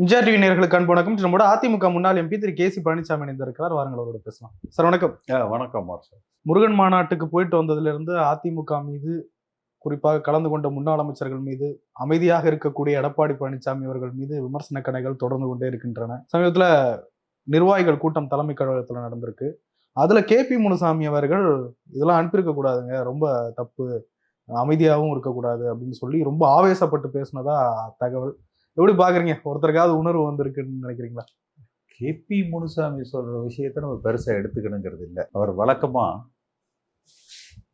MGR TV நேர்களுக்கு அன்பு வணக்கம். நம்மளோட அதிமுக முன்னாள் MP Thiru K C Palanisamy இணைந்திருக்கிறார். வாருங்கள் அவரோட பேசலாம். சார் வணக்கம். வணக்கம் மார்ஷல் முருகன் மாநாட்டுக்கு போயிட்டு வந்ததுல இருந்து அதிமுக மீது குறிப்பாக கலந்து கொண்ட முன்னாள் அமைச்சர்கள் மீது அமைதியாக இருக்கக்கூடிய எடப்பாடி பழனிசாமி அவர்கள் மீது விமர்சன கணைகள் தொடர்ந்து கொண்டே இருக்கின்றன. சமீபத்துல நிர்வாகிகள் கூட்டம் தலைமை கழகத்துல நடந்திருக்கு. அதுல கே பி முனுசாமி அவர்கள் இதெல்லாம் அனுப்பியிருக்க கூடாதுங்க. ரொம்ப தப்பு. அமைதியாகவும் இருக்கக்கூடாது. அப்படின்னு சொல்லி ரொம்ப ஆவேசப்பட்டு பேசினதா தகவல். எப்படி பாக்குறீங்க? ஒருத்தருக்காவது உணர்வு வந்திருக்குன்னு நினைக்கிறீங்களா? கேபி முனுசாமி சொல்ற விஷயத்த நம்ம பெருசா எடுத்துக்கணுங்கிறது இல்லை. அவர் வழக்கமா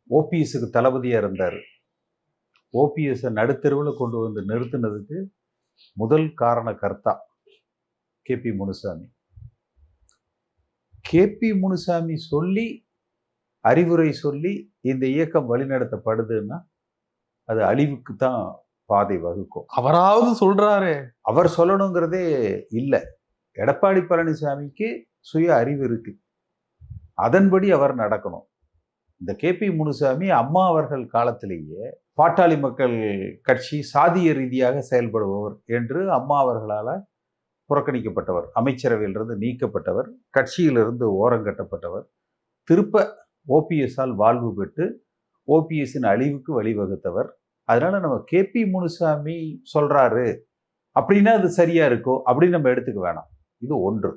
ஓபிஎஸ்க்கு தளபதியா இருந்தார். ஓபிஎஸ்ஸை நடுத்தெருவில் கொண்டு வந்து நிறுத்தினதுக்கு முதல் காரண கர்த்தா கேபி முனுசாமி. கேபி முனுசாமி சொல்லி அறிவுரை சொல்லி இந்த இயக்கம் வழிநடத்தப்படுதுன்னா அது அழிவுக்கு தான் பாதை வகுக்கும். அவராவது சொல்றாரு. அவர் சொல்லணுங்கிறதே இல்லை. எடப்பாடி பழனிசாமிக்கு சுய அறிவு இருக்கு. அதன்படி அவர் நடக்கணும். இந்த கேபி முனுசாமி அம்மா அவர்கள் காலத்திலேயே பாட்டாளி மக்கள் கட்சி சாதிய ரீதியாக செயல்படுபவர் என்று அம்மா அவர்களால் புறக்கணிக்கப்பட்டவர் அமைச்சரவையிலிருந்து நீக்கப்பட்டவர் கட்சியிலிருந்து ஓரங்கட்டப்பட்டவர் திருப்ப ஓபிஎஸ்ஸால் வாழ்வு பெற்று ஓபிஎஸ்ஸின் அழிவுக்கு வழிவகுத்தவர் அதனால நம்ம கேபி முனுசாமி சொல்றாரு அப்படின்னா அது சரியா இருக்கோ அப்படின்னு நம்ம எடுத்துக்க வேணாம். இது ஒன்று.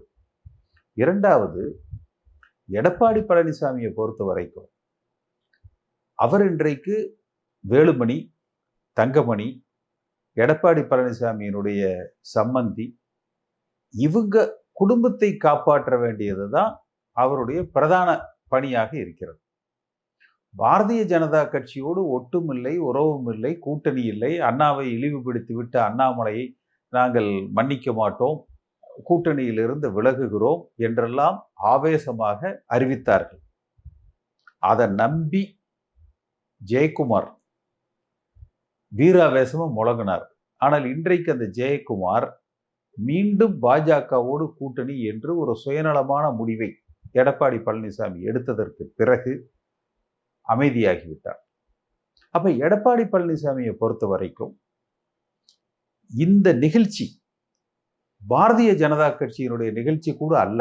இரண்டாவது எடப்பாடி பழனிசாமியை பொறுத்த வரைக்கும் அவர் இன்றைக்கு வேலுமணி தங்கமணி எடப்பாடி பழனிசாமியினுடைய சம்மந்தி இவங்க குடும்பத்தை காப்பாற்ற வேண்டியது தான் அவருடைய பிரதான பணியாக இருக்கிறது. பாரதிய ஜனதா கட்சியோடு ஒட்டும் இல்லை உறவும் இல்லை கூட்டணி இல்லை. அண்ணாவை இழிவுபடுத்தி விட்ட அண்ணாமலையை நாங்கள் மன்னிக்க மாட்டோம். கூட்டணியிலிருந்து விலகுகிறோம் என்றெல்லாம் ஆவேசமாக அறிவித்தார்கள். அதை நம்பி ஜெயக்குமார் வீராவேசமும் முழங்கினார். ஆனால் இன்றைக்கு அந்த ஜெயக்குமார் மீண்டும் பாஜகவோடு கூட்டணி என்று ஒரு சுயநலமான முடிவை எடப்பாடி பழனிசாமி எடுத்ததற்கு பிறகு அமைதியாகிவிட்டார். அப்ப எடப்பாடி பழனிசாமியை பொறுத்த வரைக்கும் இந்த நிகழ்ச்சி பாரதிய ஜனதா கட்சியினுடைய நிகழ்ச்சி கூட அல்ல.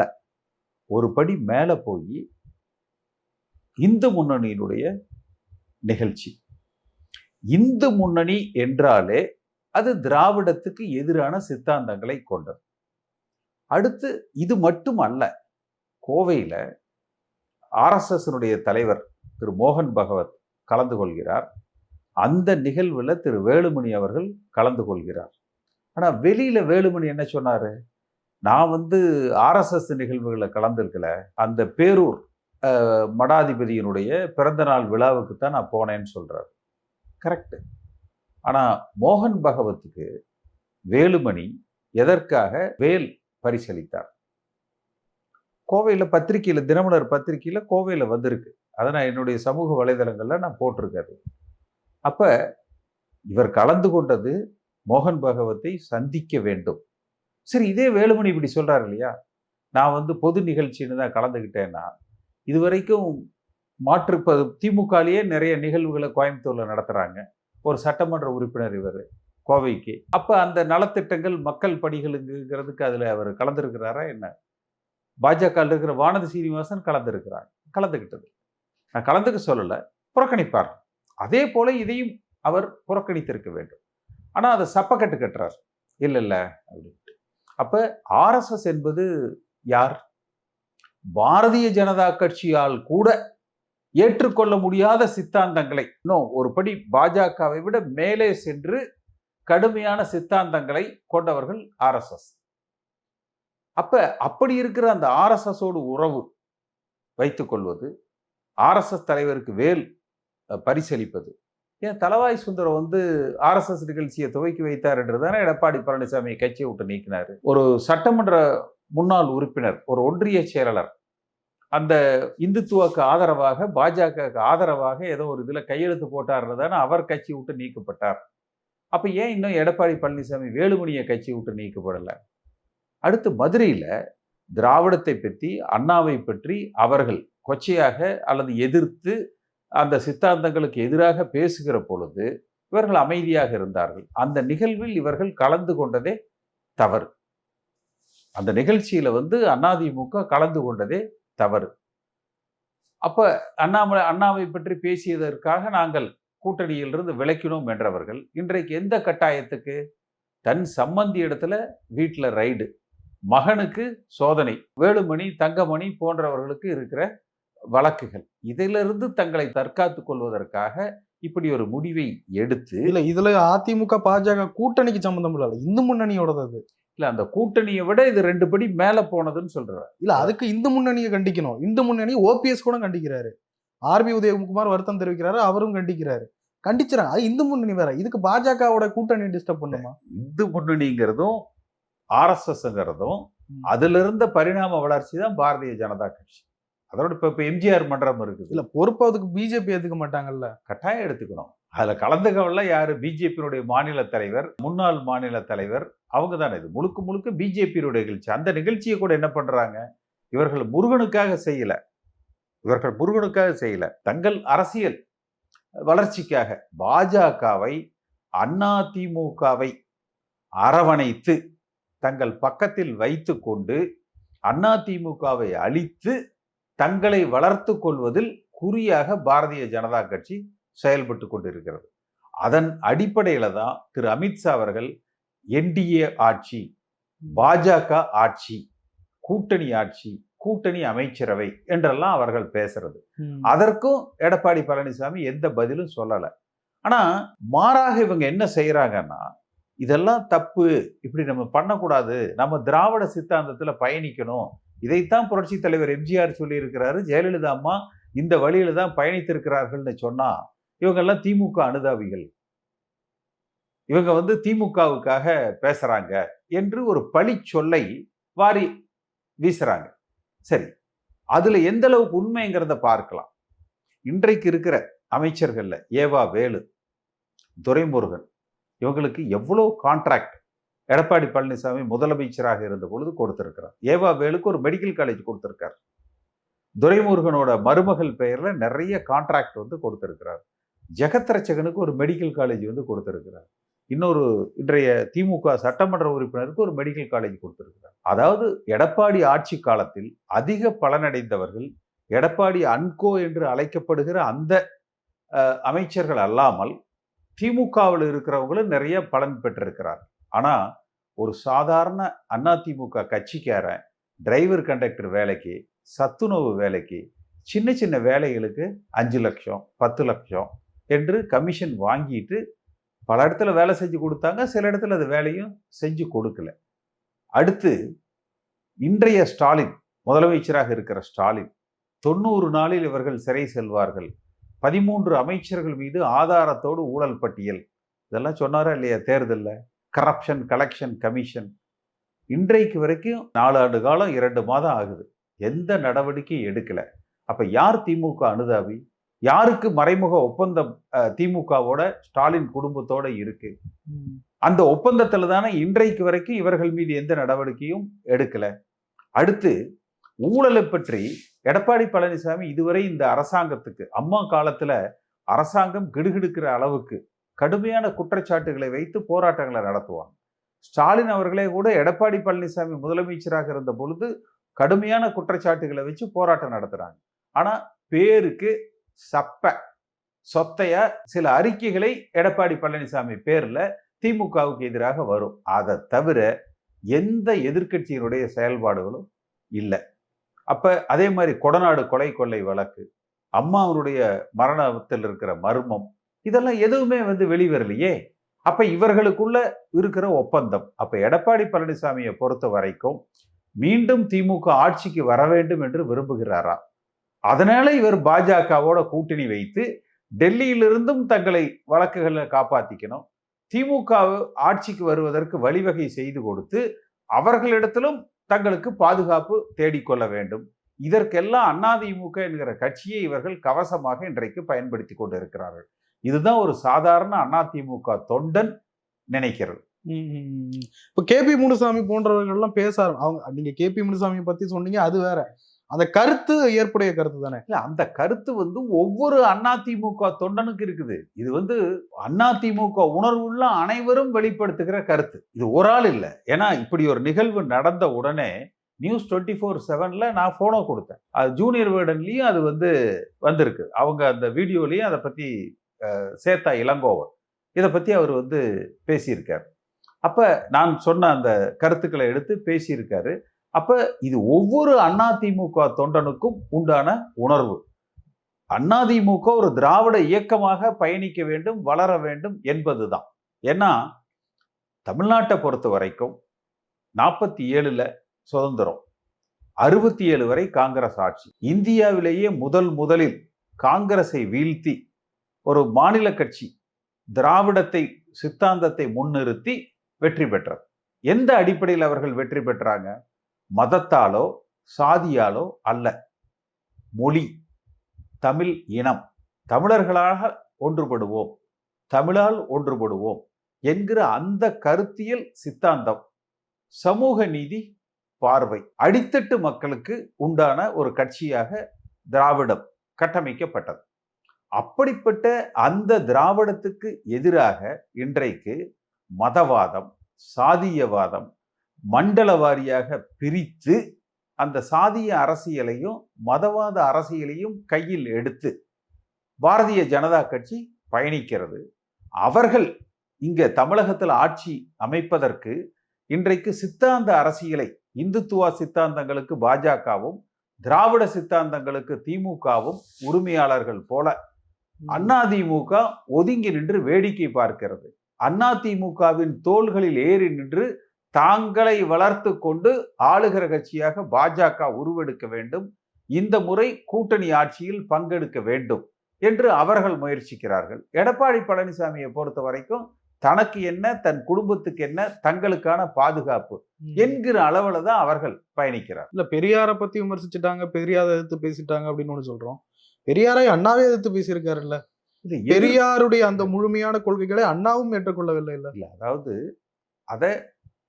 ஒரு படி மேலே போய் இந்து முன்னணியினுடைய நிகழ்ச்சி. இந்து முன்னணி என்றாலே அது திராவிடத்துக்கு எதிரான சித்தாந்தங்களை கொண்டது. அடுத்து இது மட்டும் அல்ல கோவையில் ஆர்எஸ்எஸ்னுடைய தலைவர் திரு மோகன் பகவத் கலந்து கொள்கிறார். அந்த நிகழ்வுல திரு வேலுமணி அவர்கள் கலந்து கொள்கிறார். ஆனால் வெளியில் வேலுமணி என்ன சொன்னார்? நான் வந்து ஆர்எஸ்எஸ் நிகழ்வுகளை கலந்துருக்கல. அந்த பேரூர் மடாதிபதியினுடைய பிறந்தநாள் விழாவுக்கு தான் நான் போனேன்னு சொல்கிறார் கரெக்ட் ஆனால் மோகன் பகவத்துக்கு வேலுமணி எதற்காக வேல் பரிசளித்தார்? கோவையில் பத்திரிகையில் தினமலர் பத்திரிகையில் கோவையில் வந்திருக்கு. அதை நான் என்னுடைய சமூக வலைதளங்களில் நான் போட்டிருக்காரு அப்போ இவர் கலந்து கொண்டது மோகன் பகவத்தை சந்திக்க வேண்டும். சரி இதே வேலுமணி இப்படி சொல்கிறார் இல்லையா? நான் வந்து பொது நிகழ்ச்சின்னு தான் கலந்துக்கிட்டேன்னா இதுவரைக்கும் மாற்று ப- திமுகலயே நிறைய நிகழ்வுகளை கோயம்புத்தூரில் நடத்துகிறாங்க ஒரு சட்டமன்ற உறுப்பினர் இவர் கோவைக்கு. அப்போ அந்த நலத்திட்டங்கள் மக்கள் பணிகளுங்கிறதுக்கு அதில் அவர் கலந்துருக்கிறாரா என்ன? பாஜக இருக்கிற வானதி சீனிவாசன் கலந்துருக்கிறார் கலந்துக்கிட்டது நான் கலந்துக்க சொல்லலை புறக்கணிப்பார். அதே போல இதையும் அவர் புறக்கணித்திருக்க வேண்டும். ஆனால் அதை சப்பக்கட்டு கட்டுறார். இல்லை இல்லை அப்படின்ட்டு. அப்ப ஆர்எஸ்எஸ் என்பது யார்? பாரதிய ஜனதா கட்சியால் கூட ஏற்றுக்கொள்ள முடியாத சித்தாந்தங்களை. இன்னும் ஒரு படி பாஜகவை விட மேலே சென்று கடுமையான சித்தாந்தங்களை கொண்டவர்கள் ஆர்எஸ்எஸ் அப்ப அப்படி இருக்கிற அந்த ஆர்எஸ்எஸோடு உறவு வைத்துக்கொள்வது ஆர்எஸ்எஸ் தலைவருக்கு வேல் பரிசளிப்பது. ஏன் தலவாய் சுந்தரம் வந்து ஆர்எஸ்எஸ் நிகழ்ச்சியை துவக்கி வைத்தார் என்று தானே எடப்பாடி பழனிசாமி கட்சியை விட்டு நீக்கினார். ஒரு சட்டமன்ற முன்னாள் உறுப்பினர் ஒரு ஒன்றிய செயலாளர். அந்த இந்துத்துவக்கு ஆதரவாக பாஜகவுக்கு ஆதரவாக ஏதோ ஒரு இதில் கையெழுத்து போட்டார்னு தானே அவர் கட்சி விட்டு நீக்கப்பட்டார். அப்போ ஏன் இன்னும் எடப்பாடி பழனிசாமி வேலுமணியை கட்சி விட்டு நீக்கப்படலை? அடுத்து மதுரையில் திராவிடத்தை பற்றி அண்ணாவை பற்றி அவர்கள் கொச்சையாக அல்லது எதிர்த்து அந்த சித்தாந்தங்களுக்கு எதிராக பேசுகிற பொழுது இவர்கள் அமைதியாக இருந்தார்கள். அந்த நிகழ்வில் இவர்கள் கலந்து கொண்டதே தவறு. அந்த நிகழ்ச்சியில வந்து அதிமுக கலந்து கொண்டதே தவறு. அப்ப அண்ணாமலை அண்ணாவை பற்றி பேசியதற்காக நாங்கள் கூட்டணியிலிருந்து விளக்கினோம் என்றவர்கள் இன்றைக்கு எந்த கட்டாயத்துக்கு? தன் சம்பந்தி இடத்துல வீட்டில் ரைடு. மகனுக்கு சோதனை வேலுமணி தங்கமணி போன்றவர்களுக்கு இருக்கிற வழக்குகள். இதிலிருந்து தங்களை தற்காத்துக் கொள்வதற்காக இப்படி ஒரு முடிவை எடுத்து இல்ல இதுல அதிமுக பாஜக கூட்டணிக்கு சம்பந்தம் இல்ல. இந்து முன்னணியோடது அது. இல்ல அந்த கூட்டணியை விட இது ரெண்டு படி மேல போனதுன்னு சொல்றாரு. இல்ல அதுக்கு இந்து முன்னணியை கண்டிக்கணும். இந்து முன்னணி ஓபிஎஸ் கூட கண்டிக்கிறாரு. ஆர்பி உதயகுமார் வருத்தம் தெரிவிக்கிறாரு அவரும் கண்டிக்கிறாரு. கண்டிச்சுறாங்க அது இந்து முன்னணி வேற. இதுக்கு பாஜகவோட கூட்டணி டிஸ்டர்ப் பண்ணுமா? இந்து முன்னணிங்கிறதும் ஆர்எஸ்எஸ்ங்கிறதும் ம். அதுல இருந்த பரிணாம வளர்ச்சி தான் பாரதிய ஜனதா கட்சி. அதோட இப்ப இப்ப எம்ஜிஆர் மன்றம் இருக்குது. இல்ல பொறுப்பு அதுக்கு பிஜேபி ஏத்துக்க மாட்டாங்கல்ல? கட்டாயம் எடுத்துக்கணும். அதுல கலந்துக்கவல்ல யாரு? பிஜேபியினுடைய மாநில தலைவர் முன்னாள் மாநில தலைவர் அவங்க தானே இது முழுக்க முழுக்க பிஜேபியினுடைய நிகழ்ச்சி. அந்த நிகழ்ச்சியை கூட என்ன பண்றாங்க? இவர்கள் முருகனுக்காக செய்யல. இவர்கள் முருகனுக்காக செய்யல. தங்கள் அரசியல் வளர்ச்சிக்காக பாஜகவை அண்ணா திமுகவை அரவணைத்து தங்கள் பக்கத்தில் வைத்துக்கொண்டு அண்ணா திமுகவை அழித்து தங்களை வளர்த்து கொள்வதில் குறியாக பாரதிய ஜனதா கட்சி செயல்பட்டு கொண்டிருக்கிறது. அதன் அடிப்படையில தான் திரு அமித்ஷா அவர்கள் என்டிஏ ஆட்சி பாஜக ஆட்சி கூட்டணி ஆட்சி கூட்டணி அமைச்சரவை என்றெல்லாம் அவர்கள் பேசுறது. அதற்கும் எடப்பாடி பழனிசாமி எந்த பதிலும் சொல்லல. ஆனா மாறாக இவங்க என்ன செய்யறாங்கன்னா இதெல்லாம் தப்பு. இப்படி நம்ம பண்ணக்கூடாது. நம்ம திராவிட சித்தாந்தத்துல பயணிக்கணும். இதைத்தான் புரட்சி தலைவர் எம்ஜிஆர் சொல்லி இருக்கிறாரு ஜெயலலிதா அம்மா இந்த வழியில தான் பயணித்திருக்கிறார்கள்னு சொன்னா இவங்கெல்லாம் திமுக அனுதாபிகள். இவங்க வந்து திமுகவுக்காக பேசுறாங்க என்று ஒரு பழி சொல்லை வாரி வீசுறாங்க. சரி அதுல எந்த அளவுக்கு உண்மைங்கிறத பார்க்கலாம். இன்றைக்கு இருக்கிற அமைச்சர்கள்ல ஏவா வேலு துரைமுருகன் இவங்களுக்கு எவ்வளோ கான்ட்ராக்ட் எடப்பாடி பழனிசாமி முதலமைச்சராக இருந்த பொழுது கொடுத்துருக்கிறார். ஏவா வேலுக்கு ஒரு மெடிக்கல் காலேஜ் கொடுத்துருக்கார். துரைமுருகனோட மருமகள் பெயரில் நிறைய கான்ட்ராக்ட் வந்து கொடுத்துருக்கிறார். ஜெகத்ரட்சகனுக்கு ஒரு மெடிக்கல் காலேஜ் வந்து கொடுத்துருக்கிறார். இன்னொரு இன்றைய திமுக சட்டமன்ற உறுப்பினருக்கு ஒரு மெடிக்கல் காலேஜ் கொடுத்துருக்கிறார். அதாவது எடப்பாடி ஆட்சி காலத்தில் அதிக பலனடைந்தவர்கள் எடப்பாடி அன்கோ என்று அழைக்கப்படுகிற அந்த அமைச்சர்கள் அல்லாமல் திமுகவில் இருக்கிறவங்களும் நிறைய பலன் பெற்றிருக்கிறார். ஆனால் ஒரு சாதாரண அதிமுக கட்சிக்காரன் டிரைவர் கண்டக்டர் வேலைக்கு சத்துணவு வேலைக்கு சின்ன சின்ன வேலைகளுக்கு அஞ்சு லட்சம் பத்து லட்சம் என்று கமிஷன் வாங்கிட்டு பல இடத்துல வேலை செஞ்சு கொடுத்தாங்க. சில இடத்துல அது வேலையும் செஞ்சு கொடுக்கல. அடுத்து இன்றைய ஸ்டாலின் முதலமைச்சராக இருக்கிற ஸ்டாலின் தொண்ணூறு நாளில் இவர்கள் சிறை செல்வார்கள். பதிமூன்று அமைச்சர்கள் மீது ஆதாரத்தோடு ஊழல் பட்டியல். இதெல்லாம் சொன்னாரா இல்லையா? தேர்தல்ல. கரப்ஷன் கலெக்ஷன் கமிஷன் இன்றைக்கு வரைக்கும் நாலு ஆண்டு காலம் இரண்டு மாதம் ஆகுது. எந்த நடவடிக்கையும் எடுக்கல. அப்ப யார் திமுக அனுதாபி? யாருக்கு மறைமுக ஒப்பந்தம் திமுகவோட ஸ்டாலின் குடும்பத்தோட இருக்கு. அந்த ஒப்பந்தத்துல தானே இன்றைக்கு வரைக்கும் இவர்கள் மீது எந்த நடவடிக்கையும் எடுக்கல. அடுத்து ஊழலை பற்றி எடப்பாடி பழனிசாமி இதுவரை இந்த அரசாங்கத்துக்கு அம்மா காலத்தில் அரசாங்கம் கிடுகிடுக்கிற அளவுக்கு கடுமையான குற்றச்சாட்டுகளை வைத்து போராட்டங்களை நடத்துவாங்க. ஸ்டாலின் அவர்களே கூட எடப்பாடி பழனிசாமி முதலமைச்சராக இருந்த பொழுது கடுமையான குற்றச்சாட்டுகளை வச்சு போராட்டம் நடத்துகிறாங்க ஆனால் பேருக்கு சப்ப சொத்தைய சில அறிக்கைகளை எடப்பாடி பழனிசாமி பேரில் திமுகவுக்கு எதிராக வரும். அதை தவிர எந்த எதிர்க்கட்சியினுடைய செயல்பாடுகளும் இல்லை. அப்போ அதே மாதிரி கொடநாடு கொலை கொள்ளை வழக்கு அம்மாவனுடைய மரணத்தில் இருக்கிற மர்மம் இதெல்லாம் எதுவுமே வந்து வெளிவரலையே. அப்ப இவர்களுக்குள்ள இருக்கிற ஒப்பந்தம் அப்ப எடப்பாடி பழனிசாமியை பொறுத்த வரைக்கும் மீண்டும் திமுக ஆட்சிக்கு வர வேண்டும் என்று விரும்புகிறாரா? அதனால இவர் பாஜகவோட கூட்டணி வைத்து டெல்லியிலிருந்தும் தங்களை வழக்குகளை காப்பாத்திக்கணும். திமுக ஆட்சிக்கு வருவதற்கு வழிவகை செய்து கொடுத்து அவர்களிடத்திலும் தங்களுக்கு பாதுகாப்பு தேடிக்கொள்ள வேண்டும். இதற்கெல்லாம் அதிமுக என்கிற கட்சியை இவர்கள் கவசமாக இன்றைக்கு பயன்படுத்தி கொண்டிருக்கிறார்கள். இதுதான் ஒரு சாதாரண அதிமுக தொண்டன் நினைக்கிறது. இப்போ கேபி முனுசாமி போன்றவர்கள் எல்லாம் பேச அவங்க நீங்க கேபி முனுசாமியை பத்தி சொன்னீங்க அது வேற. அந்த கருத்து ஏற்புடைய கருத்து தானே? இல்ல அந்த கருத்து வந்து ஒவ்வொரு அதிமுக தொண்டனுக்கு இருக்குது. இது வந்து அதிமுக உணர்வுள்ள அனைவரும் வெளிப்படுத்துகிற கருத்து. இது ஒரு ஆள் இல்லை. ஏன்னா இப்படி ஒரு நிகழ்வு நடந்த உடனே நியூஸ் டுவெண்ட்டி ஃபோர் செவனில் நான் ஃபோனோ கொடுத்தேன். அது ஜூனியர் வேர்டன்லேயும் அது வந்து வந்திருக்கு. அவங்க அந்த வீடியோலையும் அதை பற்றி சேத்தா இளங்கோவன். இதை பற்றி அவர் வந்து பேசியிருக்காரு. அப்போ நான் சொன்ன அந்த கருத்துக்களை எடுத்து பேசியிருக்காரு. அப்போ இது ஒவ்வொரு அதிமுக தொண்டனுக்கும் உண்டான உணர்வு. அதிமுக ஒரு திராவிட இயக்கமாக பயணிக்க வேண்டும் வளர வேண்டும் என்பது தான் ஏன்னா தமிழ்நாட்டை பொறுத்த வரைக்கும் நாற்பத்தி ஏழில் சுதந்திரம் அறுபத்தி ஏழு வரை காங்கிரஸ் ஆட்சி. இந்தியாவிலேயே முதல் முதலில் காங்கிரஸை வீழ்த்தி ஒரு மாநில கட்சி திராவிடத்தை சித்தாந்தத்தை முன்னிறுத்தி வெற்றி பெற்றது. எந்த அடிப்படையில் அவர்கள் வெற்றி பெற்றாங்க? மதத்தாலோ சாதியாலோ அல்ல. மொழி தமிழ் இனம். தமிழர்களாக ஒன்றுபடுவோம். தமிழால் ஒன்றுபடுவோம் என்கிற அந்த கருத்தியல் சித்தாந்தம் சமூக நீதி பார்வை. அடித்தட்டு மக்களுக்கு உண்டான ஒரு கட்சியாக திராவிடம் கட்டமைக்கப்பட்டது. அப்படிப்பட்ட அந்த திராவிடத்துக்கு எதிராக இன்றைக்கு மதவாதம் சாதியவாதம் மண்டல வாரியாக பிரித்து அந்த சாதிய அரசியலையும் மதவாத அரசியலையும் கையில் எடுத்து பாரதிய ஜனதா கட்சி பயணிக்கிறது. அவர்கள் இங்க தமிழகத்தில் ஆட்சி அமைப்பதற்கு இன்றைக்கு சித்தாந்த அரசியலை இந்துத்துவ சித்தாந்தங்களுக்கு பாஜகவும் திராவிட சித்தாந்தங்களுக்கு திமுகவும் உரிமையாளர்கள் போல அதிமுக ஒதுங்கி நின்று வேடிக்கை பார்க்கிறது. அதிமுகவின் தோள்களில் ஏறி நின்று தாங்களை வளர்த்து கொண்டு ஆளுகிற கட்சியாக பாஜக உருவெடுக்க வேண்டும். இந்த முறை கூட்டணி ஆட்சியில் பங்கெடுக்க வேண்டும் என்று அவர்கள் முயற்சிக்கிறார்கள். எடப்பாடி பழனிசாமியை பொறுத்த வரைக்கும் தனக்கு என்ன தன் குடும்பத்துக்கு என்ன தங்களுக்கான பாதுகாப்பு என்கிற அளவுல தான் அவர்கள் பயணிக்கிறார். இல்ல பெரியாரை பத்தி விமர்சிச்சுட்டாங்க பெரியாரை எதிர்த்து பேசிட்டாங்க அப்படின்னு ஒண்ணு சொல்றோம். பெரியாரை அண்ணாவே எதிர்த்து பேசியிருக்காருல்ல. பெரியாருடைய அந்த முழுமையான கொள்கைகளை அண்ணாவும் ஏற்றுக்கொள்ளவில்லை இல்ல அதாவது அதை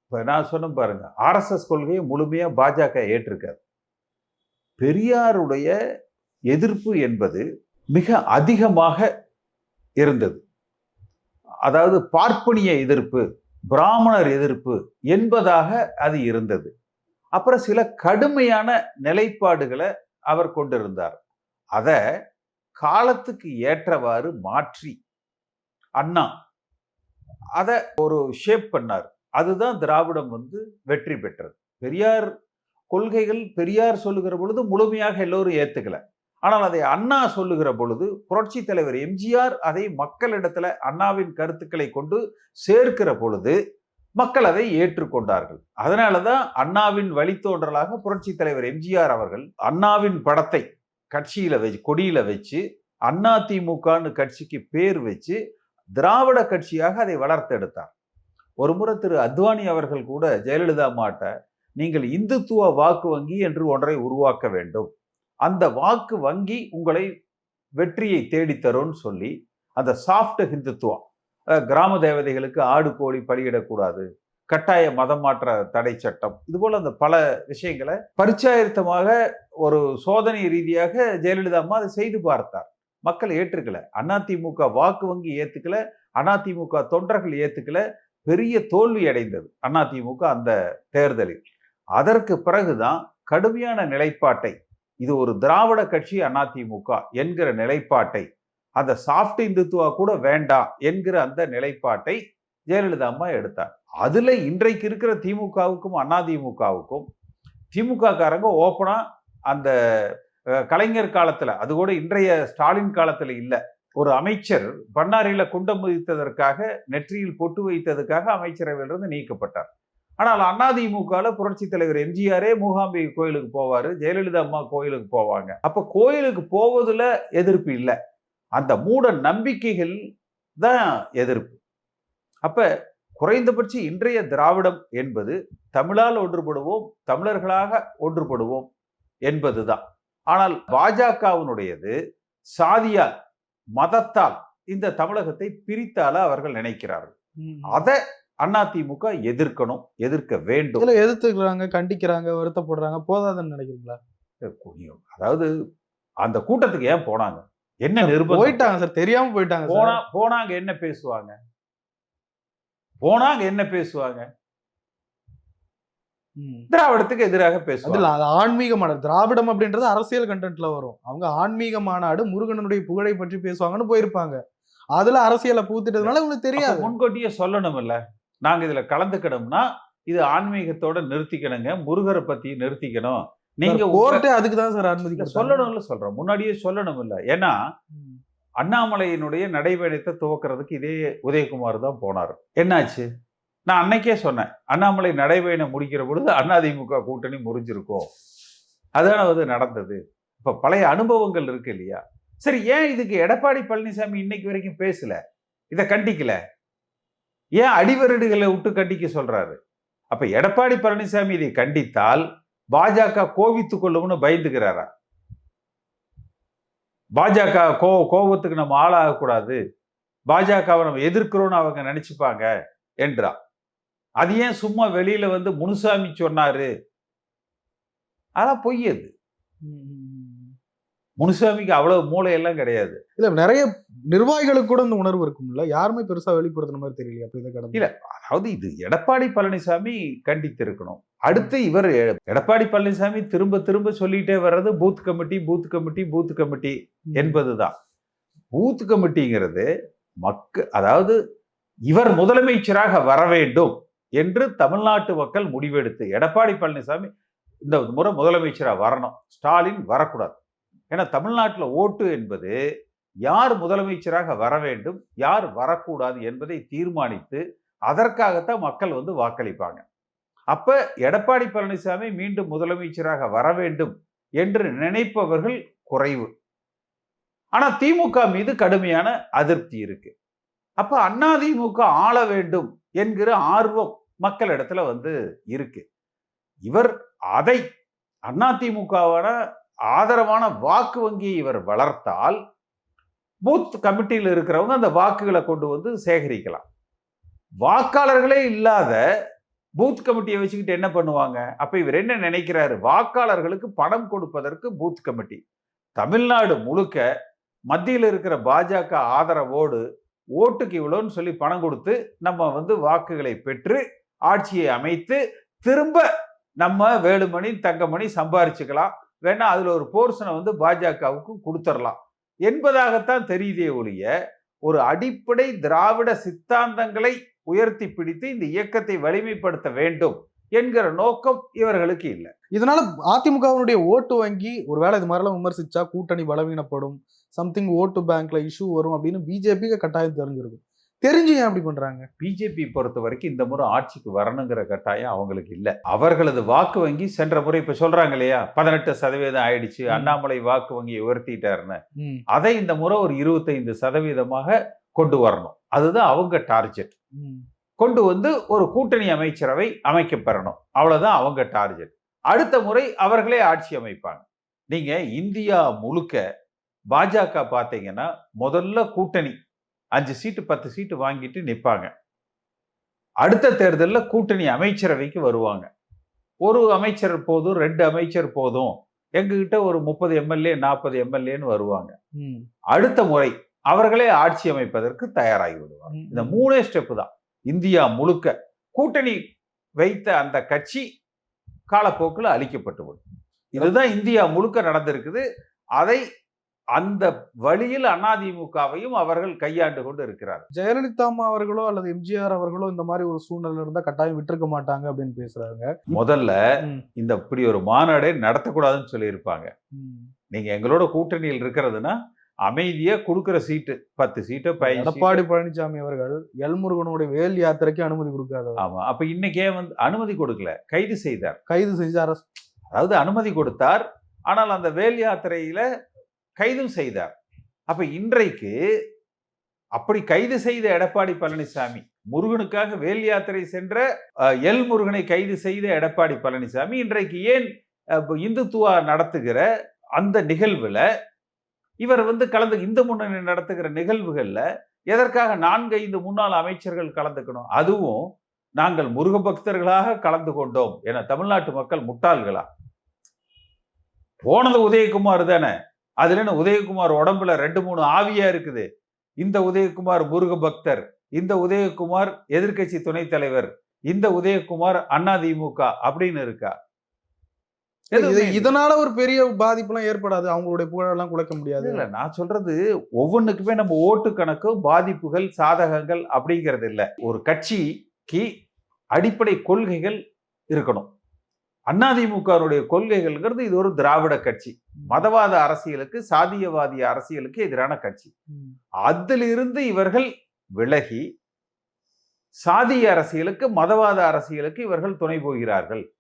இப்போ நான் சொன்ன பாருங்கள் ஆர்எஸ்எஸ் கொள்கையை முழுமையாக பாஜக ஏற்றிருக்காது பெரியாருடைய எதிர்ப்பு என்பது மிக அதிகமாக இருந்தது. அதாவது பார்ப்பனிய எதிர்ப்பு பிராமணர் எதிர்ப்பு என்பதாக அது இருந்தது. அப்புறம் சில கடுமையான நிலைப்பாடுகளை அவர் கொண்டிருந்தார். அதை காலத்துக்கு ஏற்றவாறு மாற்றி அண்ணா அதை ஒரு ஷேப் பண்ணார். அதுதான் திராவிடம் வந்து வெற்றி பெற்றது. பெரியார் கொள்கைகள் பெரியார் சொல்லுகிற பொழுது முழுமையாக எல்லோரும் ஏத்துக்கல. ஆனால் அதை அண்ணா சொல்லுகிற பொழுது புரட்சி தலைவர் எம்ஜிஆர் அதை மக்களிடத்துல அண்ணாவின் கருத்துக்களை கொண்டு சேர்க்கிற பொழுது மக்கள் அதை ஏற்றுக்கொண்டார்கள். அதனாலதான் அண்ணாவின் வழித்தோன்றலாக புரட்சி தலைவர் எம்ஜிஆர் அவர்கள் அண்ணாவின் படத்தை கட்சியில வச்சு கொடியில வச்சு அண்ணா திமுகன்னு கட்சிக்கு பேர் வச்சு திராவிட கட்சியாக அதை வளர்த்தெடுத்தார். ஒரு முறை திரு அத்வானி அவர்கள் கூட ஜெயலலிதா மாட்ட நீங்கள் இந்துத்துவ வாக்கு வங்கி என்று ஒன்றை உருவாக்க வேண்டும். அந்த வாக்கு வங்கி உங்களை வெற்றியை தேடித்தரும்னு சொல்லி அந்த சாஃப்ட் ஹிந்துத்துவம் கிராம தேவதைகளுக்கு ஆடு கோழி பலியிடக்கூடாது கட்டாய மதம் மாற்ற தடை சட்டம் இது போல அந்த பல விஷயங்களை பரிச்சாயத்தமாக ஒரு சோதனை ரீதியாக ஜெயலலிதா அம்மா அதை செய்து பார்த்தார். மக்கள் ஏற்றுக்கல. அதிமுக வாக்கு வங்கி ஏத்துக்கல அதிமுக தொண்டர்கள் ஏத்துக்கல பெரிய தோல்வி அடைந்தது அதிமுக அந்த தேர்தலில். அதற்கு பிறகுதான் கடுமையான நிலைப்பாட்டை இது ஒரு திராவிட கட்சி அதிமுக என்கிற நிலைப்பாட்டை அந்த சாஃப்ட் இந்துத்துவா கூட வேண்டாம் என்கிற அந்த நிலைப்பாட்டை ஜெயலலிதா அம்மா எடுத்தார். அதில் இன்றைக்கு இருக்கிற திமுகவுக்கும் அதிமுகவுக்கும் திமுக காரங்க ஓப்பனாக அந்த கலைஞர் காலத்தில் அது கூட இன்றைய ஸ்டாலின் காலத்தில் இல்லை ஒரு அமைச்சர் பண்டாரியில் குண்டம் முதித்ததற்காக நெற்றியில் பொட்டு வைத்ததுக்காக அமைச்சரவையிலிருந்து நீக்கப்பட்டார். ஆனால் அண்ணாதிமுகவில் புரட்சி தலைவர் எம்ஜிஆரே மூகாம்பிகை கோயிலுக்கு போவார் ஜெயலலிதா அம்மா கோயிலுக்கு போவாங்க. அப்போ கோயிலுக்கு போவதில் எதிர்ப்பு இல்லை. அந்த மூட நம்பிக்கைகள் தான் எதிர்ப்பு. அப்போ குறைந்தபட்சம் இன்றைய திராவிடம் என்பது தமிழால் ஒன்றுபடுவோம் தமிழர்களாக ஒன்றுபடுவோம் என்பது தான் ஆனால் பாஜகவினுடையது சாதியால் மதத்தால் இந்த தமிழகத்தை பிரித்தால அவர்கள் நினைக்கிறார்கள். அதை அதிமுக எதிர்க்கணும் எதிர்க்க வேண்டும். இதுல எதிர்த்துக்கிறாங்க கண்டிக்கிறாங்க வருத்தப்படுறாங்க போதாதுன்னு நினைக்கிறீங்களா. அதாவது அந்த கூட்டத்துக்கு ஏன் போனாங்க? என்ன நிர்பந்தம்? போயிட்டாங்க சார் தெரியாம போயிட்டாங்க போனா போனாங்க என்ன பேசுவாங்க? போனாங்க என்ன பேசுவாங்க. திராவிடத்துக்கு எதிராக பேசுவாங்க. இல்ல அது ஆன்மீக மாநாடு திராவிடம் அப்படின்றது அரசியல் கண்டென்ட்ல வரும். அவங்க ஆன்மீக மாநாடு முருகனுடைய புகழை பற்றி பேசுவாங்கன்னு போயிருப்பாங்க. அதுல அரசியலை பூத்திட்டதுனால உங்களுக்கு தெரியாது. முன்கூட்டியே சொல்லணும் இல்ல நாங்க இதுல கலந்துக்கணும்னா இது ஆன்மீகத்தோட நிறுத்திக்கணுங்க. முருகரை பத்தி நிறுத்திக்கணும். நீங்க கோர்ட்டே அதுக்கு தான் சார் அனுமதி. சொல்லணும்ல சொல்றேன் முன்னாடியே சொல்லணும் இல்ல ஏன்னா. அண்ணாமலையினுடைய நடைபயணத்தை துவக்கிறதுக்கு இதே உதயகுமார் தான் போனார். என்னாச்சு? நான் அன்னைக்கே சொன்னேன் அண்ணாமலை நடைபயணம் முடிக்கிற பொழுது அதிமுக கூட்டணி முறிஞ்சிருக்கும். அதான வந்து நடந்தது. இப்ப பழைய அனுபவங்கள் இருக்கு இல்லையா? சரி ஏன் இதுக்கு எடப்பாடி பழனிசாமி இன்னைக்கு வரைக்கும் பேசல? இதை கண்டிக்கல. ஏன் அடிவருடுகளை விட்டு கண்டிக்க சொல்றாரு? அப்ப எடப்பாடி பழனிசாமி இதை கண்டித்தால் பாஜக கோவித்துக் கொள்ளும்னு பயந்துக்கிறாரா பாஜக கோ கோபத்துக்கு நம்ம ஆளாகக்கூடாது. பாஜகவை நம்ம எதிர்க்கிறோம்னு அவங்க நினைச்சுப்பாங்க என்றா அது ஏன் சும்மா வெளியில வந்து முனுசாமி சொன்னாரு? அதான் பொய் அது. முனுசாமிக்கு அவ்வளவு மூளையெல்லாம் கிடையாது. இல்ல நிறைய நிர்வாகிகளுக்கு கூட இந்த உணர்வு இருக்கும்ல. யாருமே பெருசா வெளிப்படுத்துற மாதிரி தெரியலையா அப்ப இதை கடந்து. இல்ல. அதாவது இது எடப்பாடி பழனிசாமி கண்டித்திருக்கணும். அடுத்து இவர் எடப்பாடி பழனிசாமி திரும்ப திரும்ப சொல்லிட்டே வர்றது booth committee booth committee booth committee என்பதுதான். பூத் கமிட்டிங்கிறது மக்க அதாவது இவர் முதலமைச்சராக வர வேண்டும். என்று தமிழ்நாட்டு மக்கள் முடிவெடுத்து எடப்பாடி பழனிசாமி இந்த முறை முதலமைச்சராக வரணும். ஸ்டாலின் வரக்கூடாது. ஏன்னா தமிழ்நாட்டில் ஓட்டு என்பது யார் முதலமைச்சராக வர வேண்டும் யார் வரக்கூடாது என்பதை தீர்மானித்து அதற்காகத்தான் மக்கள் வந்து வாக்களிப்பாங்க. அப்ப எடப்பாடி பழனிசாமி மீண்டும் முதலமைச்சராக வர வேண்டும் என்று நினைப்பவர்கள் குறைவு. ஆனா திமுக மீது கடுமையான அதிருப்தி இருக்கு. அப்ப அதிமுக ஆள வேண்டும் என்கிற ஆர்வம் மக்களிடத்துல வந்து இருக்கு. இவர் அதை அதிமுகவான ஆதரவான வாக்கு வங்கியை இவர் வளர்த்தால் பூத் கமிட்டியில் இருக்கிறவங்க அந்த வாக்குகளை கொண்டு வந்து சேகரிக்கலாம். வாக்காளர்களே இல்லாத பூத் கமிட்டியை வச்சுக்கிட்டு என்ன பண்ணுவாங்க? அப்ப இவர் என்ன நினைக்கிறாரு? வாக்காளர்களுக்கு பணம் கொடுப்பதற்கு பூத் கமிட்டி. தமிழ்நாடு முழுக்க மத்தியில் இருக்கிற பாஜக ஆதரவோடு ஓட்டுக்கு இவ்வளோன்னு சொல்லி பணம் கொடுத்து நம்ம வந்து வாக்குகளை பெற்று ஆட்சியை அமைத்து திரும்ப நம்ம வேலுமணி தங்கமணி சம்பாரிச்சுக்கலாம். வேணா அதில் ஒரு போர்ஷனை வந்து பாஜகவுக்கு கொடுத்துடலாம். என்பதாகத்தான் தெரியுதே ஒழிய ஒரு அடிப்படை திராவிட சித்தாந்தங்களை உயர்த்தி பிடித்து இந்த இயக்கத்தை வலிமைப்படுத்த வேண்டும் என்கிற நோக்கம் இவர்களுக்கு இல்லை. இதனால அதிமுகவினுடைய ஓட்டு வங்கி ஒருவேளை இது மாதிரிலாம் விமர்சிச்சா கூட்டணி பலவீனப்படும் சம்திங் ஓட்டு பேங்க்ல இஷ்யூ வரும் அப்படின்னு பிஜேபிக்கு கட்டாயம் தெரிஞ்சிருக்கும். தெரிஞ்சு ஏன் அப்படி பண்றாங்க? பிஜேபி பொறுத்த வரைக்கும் இந்த முறை ஆட்சிக்கு வரணுங்கிற கட்டாயம் அவங்களுக்கு இல்லை. அவர்களது வாக்கு வங்கி சென்ற முறை இப்ப சொல்றாங்க இல்லையா? பதினெட்டு சதவீதம் ஆயிடுச்சு. அண்ணாமலை வாக்கு வங்கியை உயர்த்திட்டாருன்னு. அதை இந்த முறை ஒரு இருபத்தைந்து சதவீதமாக கொண்டு வரணும். அதுதான் அவங்க டார்கெட். ம். கொண்டு வந்து ஒரு கூட்டணி அமைச்சரவை அமைக்க பெறணும். அவ்வளவுதான் அவங்க டார்கெட். அடுத்த முறை அவர்களே ஆட்சி அமைப்பாங்க. நீங்க இந்தியா முழுக்க பாஜக பார்த்தீங்கன்னா முதல்ல கூட்டணி அஞ்சு சீட்டு பத்து சீட்டு வாங்கிட்டு நிற்பாங்க அடுத்த தேர்தலில் கூட்டணி அமைச்சரவைக்கு வருவாங்க. ஒரு அமைச்சர் போதும் ரெண்டு அமைச்சர் போதும். எங்ககிட்ட ஒரு முப்பது எம்எல்ஏ நாற்பது எம்எல்ஏன்னு வருவாங்க. அடுத்த முறை அவர்களே ஆட்சி அமைப்பதற்கு தயாராகி விடுவாங்க. இந்த மூணே ஸ்டெப் தான். இந்தியா முழுக்க கூட்டணி வைத்த அந்த கட்சி காலப்போக்கில் அழிக்கப்பட்டு விடும். இதுதான் இந்தியா முழுக்க நடந்திருக்குது. அதை அந்த வழியில் அதிமுகவையும் அவர்கள் கையாண்டு கொண்டு இருக்கிறார். ஜெயலலிதா அம்மா அவர்களோ அல்லது எம்ஜிஆர் அவர்களோ இந்த மாதிரி ஒரு சூழ்நிலை இருந்தா கட்டாயம் விட்டுருக்க மாட்டாங்க அப்படின்னு பேசுறாங்க. முதல்ல இந்த இப்படி ஒரு மாநாடே நடத்தக்கூடாதுன்னு சொல்லியிருப்பாங்க. நீங்க எங்களோட கூட்டணியில் இருக்கிறதுனா அமைதியா கொடுக்கிற சீட்டு பத்து சீட்டு பதினஞ்சு எடப்பாடி பழனிசாமி அவர்கள் எல்முருகனுடைய வேல் யாத்திரைக்கு அனுமதி கொடுக்காதவர். ஆமா. அப்ப இன்னைக்கே வந்து அனுமதி கொடுக்கல கைது செய்தார். கைது செஞ்சு அரசு அதாவது அனுமதி கொடுத்தார் ஆனால் அந்த வேல் யாத்திரையில கைதும் செய்தார். அப்ப இன்றைக்கு அப்படி கைது செய்த எடப்பாடி பழனிசாமி முருகனுக்காக வேல் யாத்திரை சென்ற அஹ், எல் முருகனை கைது செய்த எடப்பாடி பழனிசாமி இன்றைக்கு ஏன் இந்துத்துவா நடத்துகிற அந்த நிகழ்வுல இவர் வந்து கலந்து இந்து முன்னணி நடத்துகிற நிகழ்வுகள்ல எதற்காக நான்கு ஐந்து முன்னாள் அமைச்சர்கள் கலந்துக்கணும்? அதுவும் நாங்கள் முருக பக்தர்களாக கலந்து கொண்டோம் என தமிழ்நாட்டு மக்கள் முட்டாள்களா? போனது உதயகுமார் தானே? அதுல உதயகுமார் உடம்புல ரெண்டு மூணு ஆவியா இருக்குது. இந்த உதயகுமார் முருக பக்தர் இந்த உதயகுமார் எதிர்க்கட்சி துணைத் தலைவர் இந்த உதயகுமார் அதிமுக அப்படின்னு இருக்கா. இதனால ஒரு பெரிய பாதிப்புலாம் ஏற்படாது. அவங்களுடைய புகழெல்லாம் குலைக்க முடியாது. இல்ல நான் சொல்றது ஒவ்வொன்றுக்குமே நம்ம ஓட்டு கணக்கு பாதிப்புகள் சாதகங்கள் அப்படிங்கிறது இல்ல. ஒரு கட்சிக்கு அடிப்படை கொள்கைகள் இருக்கணும். அதிமுகவுடைய கொள்கைகள்ங்கிறது இது ஒரு திராவிட கட்சி. மதவாத அரசியலுக்கு சாதியவாதி அரசியலுக்கு எதிரான கட்சி. அதிலிருந்து இவர்கள் விலகி சாதிய அரசியலுக்கு மதவாத அரசியலுக்கு இவர்கள் துணை போகிறார்கள்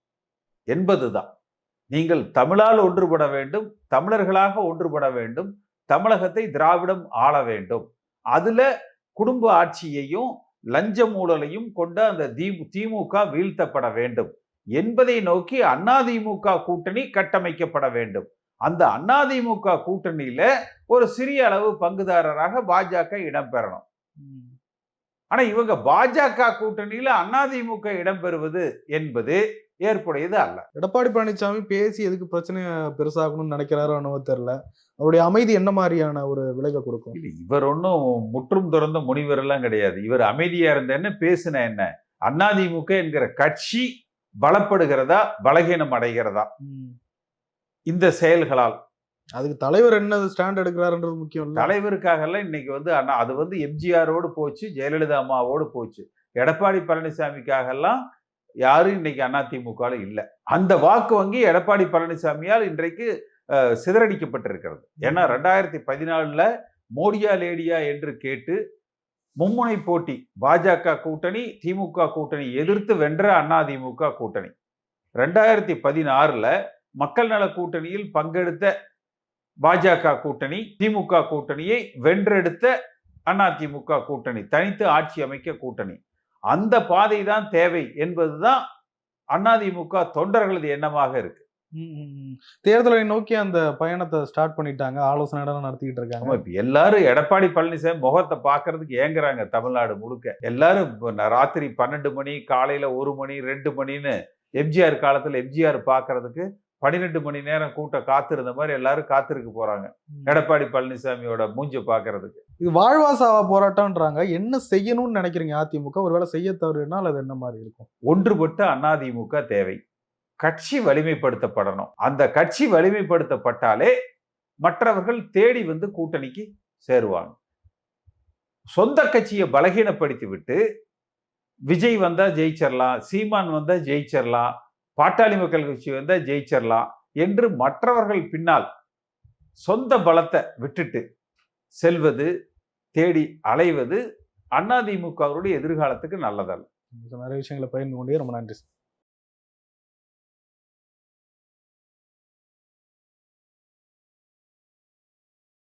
என்பதுதான். நீங்கள் தமிழால் ஒன்றுபட வேண்டும் தமிழர்களாக ஒன்றுபட வேண்டும் தமிழகத்தை திராவிடம் ஆள வேண்டும். அதுல குடும்ப ஆட்சியையும் லஞ்ச ஊழலையும் கொண்ட அந்த தி- திமுக வீழ்த்தப்பட வேண்டும். என்பதை நோக்கி அதிமுக கூட்டணி கட்டமைக்கப்பட வேண்டும். அந்த அதிமுக கூட்டணியில ஒரு சிறிய அளவு பங்குதாரராக பாஜக இடம்பெறணும். ஆனா இவங்க பாஜக கூட்டணியில அதிமுக இடம்பெறுவது என்பது ஏற்புடையது அல்ல. எடப்பாடி பழனிசாமி பேசி எதுக்கு பிரச்சனையை பெருசாகணும்னு நினைக்கிறாரோ என்னவோ தெரியல. அவருடைய அமைதி என்ன மாதிரியான ஒரு விளைவை கொடுக்கும்? இவர் ஒன்றும் முற்றும் துறந்த முனிவர் எல்லாம் கிடையாது. இவர் அமைதியா இருந்த என்ன பேசின என்ன? அதிமுக என்கிற கட்சி பலப்படுகிறதா பலகீனம் அடைகிறதா. இந்த செயல்களால். அதுக்கு தலைவர் என்ன ஸ்டாண்ட் எடுக்கிறாருன்றது முக்கியம் இல்ல. தலைவருக்காக எல்லாம் இன்னைக்கு வந்து அண்ணா அது வந்து எம்ஜிஆரோடு போச்சு ஜெயலலிதா அம்மாவோடு போச்சு. எடப்பாடி பழனிசாமிக்காக எல்லாம் யாரும் இன்னைக்கு அதிமுக இல்ல. அந்த வாக்கு வங்கி எடப்பாடி பழனிசாமியால் இன்றைக்கு சிதறடிக்கப்பட்டிருக்கிறது. ஏன்னா ரெண்டாயிரத்தி பதினாலுல மோடியா லேடியா என்று கேட்டு மும்முனை போட்டி பாஜக கூட்டணி திமுக கூட்டணி எதிர்த்து வென்ற அதிமுக கூட்டணி. ரெண்டாயிரத்தி பதினாறுல மக்கள் நல கூட்டணியில் பங்கெடுத்த பாஜக கூட்டணி திமுக கூட்டணியை வென்றெடுத்த அதிமுக கூட்டணி தனித்து ஆட்சி அமைக்க கூட்டணி. அந்த பாதை தான் தேவை என்பதுதான் அதிமுக தொண்டர்களது எண்ணமாக இருக்கு. தேர்தலை நோக்கி அந்த பயணத்தை ஸ்டார்ட் பண்ணிட்டாங்க. ஆலோசனை இடம் நடத்திக்கிட்டு இருக்காங்க. இப்ப எல்லாரும் எடப்பாடி பழனிசாமி முகத்தை பார்க்கறதுக்கு ஏங்குறாங்க தமிழ்நாடு முழுக்க. எல்லாரும் ராத்திரி பன்னெண்டு மணி காலையில ஒரு மணி ரெண்டு மணின்னு எம்ஜிஆர் காலத்துல எம்ஜிஆர் பார்க்கறதுக்கு பன்னிரெண்டு மணி நேரம் கூட்டம் காத்திருந்த மாதிரி எல்லாரும் காத்திருக்க போறாங்க. எடப்பாடி பழனிசாமியோட மூஞ்ச பார்க்கறதுக்கு. இது வாழ்வாசாவா போராட்டம்ன்றாங்க. என்ன செய்யணும்னு நினைக்கிறீங்க அதிமுக? ஒருவேளை செய்ய தவறுனால் அது என்ன மாதிரி இருக்கும்? ஒன்றுபட்ட அதிமுக தேவை. கட்சி வலிமைப்படுத்தப்படணும். அந்த கட்சி வலிமைப்படுத்தப்பட்டாலே மற்றவர்கள் தேடி வந்து கூட்டணிக்கு சேருவாங்க. சொந்த கட்சியை பலகீனப்படுத்தி விட்டு விஜய் வந்தா ஜெயிச்சிடலாம் சீமான் வந்தா ஜெயிச்சிடலாம் பாட்டாளி மக்கள் கட்சி வந்தா ஜெயிச்சிடலாம் என்று மற்றவர்கள் பின்னால் சொந்த பலத்தை விட்டுட்டு செல்வது தேடி அலைவது அதிமுகவுடைய எதிர்காலத்துக்கு நல்லதல்ல. நிறைய விஷயங்களை பகிர்ந்து கொண்டே ரொம்ப நன்றி